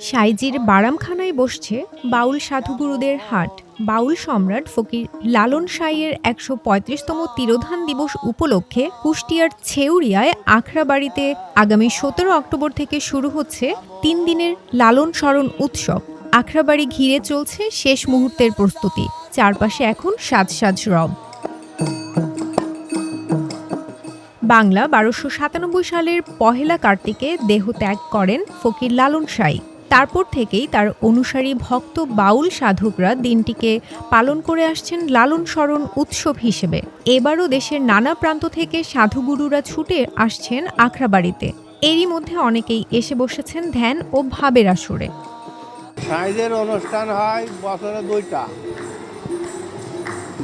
সাইজির বারামখানায় বসছে বাউল সাধুগুরুদের হাট। বাউল সম্রাট ফকির লালন সাইয়ের একশো পঁয়ত্রিশতম তিরোধান দিবস উপলক্ষে কুষ্টিয়ার ছেউরিয়ায় আখড়াবাড়িতে আগামী সতেরো অক্টোবর থেকে শুরু হচ্ছে তিন দিনের লালন স্মরণ উৎসব। আখড়াবাড়ি ঘিরে চলছে শেষ মুহূর্তের প্রস্তুতি। চারপাশে এখন সাজ সাজ রব। বাংলা বারোশো সাতানব্বই সালের পহেলা কার্তিকে দেহ ত্যাগ করেন ফকির লালন সাই। তারপর থেকেই তার অনুসারী ভক্ত বাউল সাধকরা দিনটিকে পালন করে আসছেন লালন স্মরণ উৎসব হিসেবে। এবারও দেশের নানা প্রান্ত থেকে সাধুগুরুরা ছুটে আসছেন আখড়াবাড়িতে। এরই মধ্যে অনেকেই এসে বসেছেন ধ্যান ও ভাবের আসরে। সাইজের অনুষ্ঠান হয় বছরে দুইটা।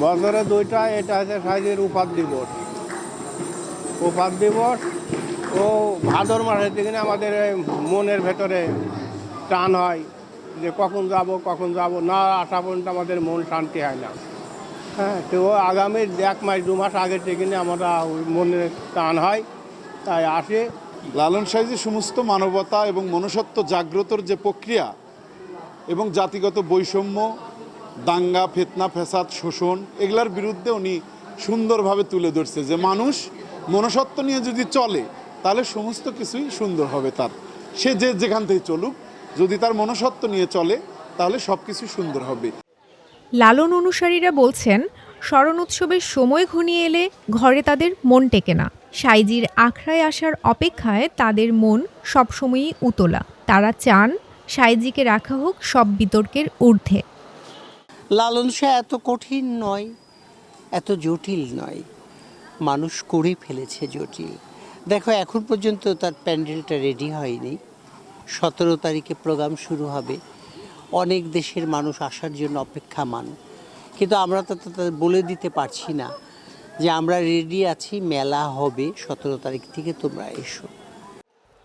বছরে দুইটা, এটা হচ্ছে সাইজের উপাদ দিবস উপাদ দিবস ও ভাদর মাসের দিকে আমাদের মনের ভেতরে টান হয় যে কখন যাব কখন যাব, না আসা পর্যন্ত আমাদের মন শান্তি হয় না। হ্যাঁ তো আগামী এক মাস, দু মাস আগের থেকে আমরা মনে টান হয়, তাই আসে। লালন সাইজে সমস্ত মানবতা এবং মনুষ্যত্ব জাগ্রতর যে প্রক্রিয়া এবং জাতিগত বৈষম্য, দাঙ্গা, ফেতনা, ফ্যাসাদ, শোষণ, এগুলার বিরুদ্ধে উনি সুন্দরভাবে তুলে ধরছে যে মানুষ মনুষ্যত্ব নিয়ে যদি চলে তাহলে সমস্ত কিছুই সুন্দর হবে তার। সে যে যেখান থেকে চলুক যদি তার মনুষ্যত্ব নিয়ে চলে তাহলে সব কিছু সুন্দর হবে। লালন অনুসারীরা বলছেন স্মরণ উৎসবের সময় ঘনিয়ে এলে ঘরে তাদের মন টেকে না। সাইজির আখড়ায় আসার অপেক্ষায় তাদের মন সবসময়ই উতলা। তারা চান সাইজিকে রাখা হোক সব বিতর্কের ঊর্ধ্বে। লালন শাহ এত কঠিন নয় এত জটিল নয়। মানুষ করে ফেলেছে জটিল দেখো, এখন পর্যন্ত তার প্যান্ডেলটা রেডি হয়নি। সতেরো তারিখে প্রোগ্রাম শুরু হবে। অনেক দেশের মানুষ আসার জন্য অপেক্ষামান। কিন্তু আমরা তো তাদের বলে দিতে পারছি না যে আমরা রেডি আছি, মেলা হবে সতেরো তারিখ থেকে তোমরা এসো।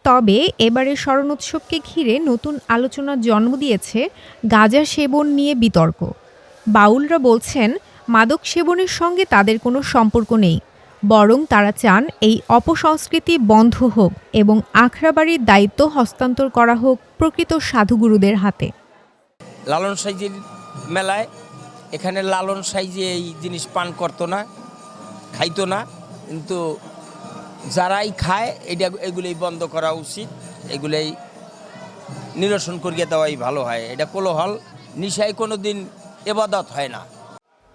তবে এবারে স্মরণ উৎসবকে ঘিরে নতুন আলোচনার জন্ম দিয়েছে গাঁজা সেবন নিয়ে বিতর্ক। বাউলরা বলছেন, মাদক সেবনের সঙ্গে তাদের কোনো সম্পর্ক নেই। বরং তারা চান এই অপসংস্কৃতি বন্ধ হোক এবং আখড়াবাড়ির দায়িত্ব হস্তান্তর করা হোক প্রকৃত সাধুগুরুদের হাতে। লালন সাইজের মেলায় এখানে লালন সাইজে এই জিনিস পান করতো না, খাইতো না। কিন্তু যারাই খায়, এটা এগুলোই বন্ধ করা উচিত, এগুলোই নিরসন করিয়ে দেওয়াই ভালো হয়। এটা কোলোহল, নিশায় কোনো দিন এবাদত হয় না।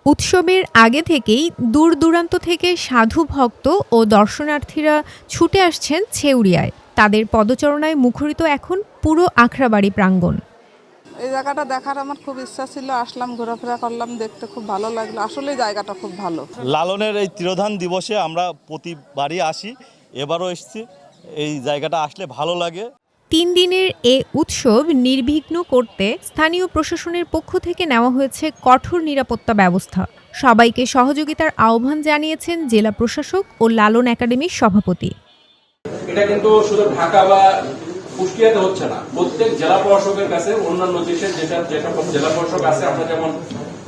উৎসবের আগে থেকেই দূর দূরান্ত থেকে সাধু ভক্ত ও দর্শনার্থীরা ছুটে আসছেন ছেউরিয়ায় তাদের পদচারণায় মুখরিত এখন পুরো আখড়াবাড়ি প্রাঙ্গণ। এই জায়গাটা দেখার আমার খুব ইচ্ছা ছিল আসলাম ঘোরাফেরা করলাম দেখতে খুব ভালো লাগল। আসলে জায়গাটা খুব ভালো। লালনের এই তিরোধান দিবসে আমরা প্রতিবারই আসি এবারও এসেছি। এই জায়গাটা আসলে ভালো লাগে। তিন দিনের এ উৎসব নির্বিঘ্ন করতে স্থানীয় প্রশাসনের পক্ষ থেকে নেওয়া হয়েছে কঠোর নিরাপত্তা ব্যবস্থা। সবাইকে সহযোগিতার আহ্বান জানিয়েছেন জেলা প্রশাসক ও লালন একাডেমির সভাপতি। এটা কিন্তু শুধু ঢাকা বা কুষ্টিয়াতে হচ্ছে না। প্রত্যেক জেলা প্রশাসকের কাছে, অন্যান্য যেটা যেটা জেলা প্রশাসক আছে, আমরা যেমন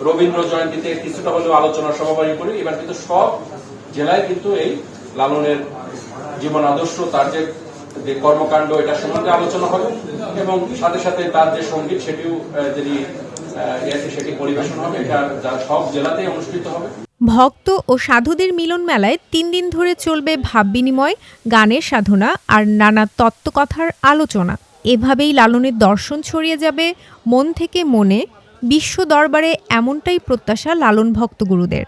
রবীন্দ্র জয়ন্তীতে কিছুটা হলেও আলোচনা করি, এবার কিন্তু সব জেলায় কিন্তু এই লালনের জীবন আদর্শ, তার যে যে কর্মকাণ্ড এটা সম্বন্ধে আলোচনা হবে এবং সাথে সাথে তার যে সংগীত সেটিও আছে, সেটি পরিবেশন হবে। এটা সব জেলাতেই অনুষ্ঠিত হবে। ভক্ত ও সাধুদের মিলন মেলায় তিন দিন ধরে চলবে ভাব বিনিময় গানের সাধনা আর নানা তত্ত্বকথার আলোচনা। এভাবেই লালনের দর্শন ছড়িয়ে যাবে মন থেকে মনে বিশ্ব দরবারে এমনটাই প্রত্যাশা লালন ভক্তগুরুদের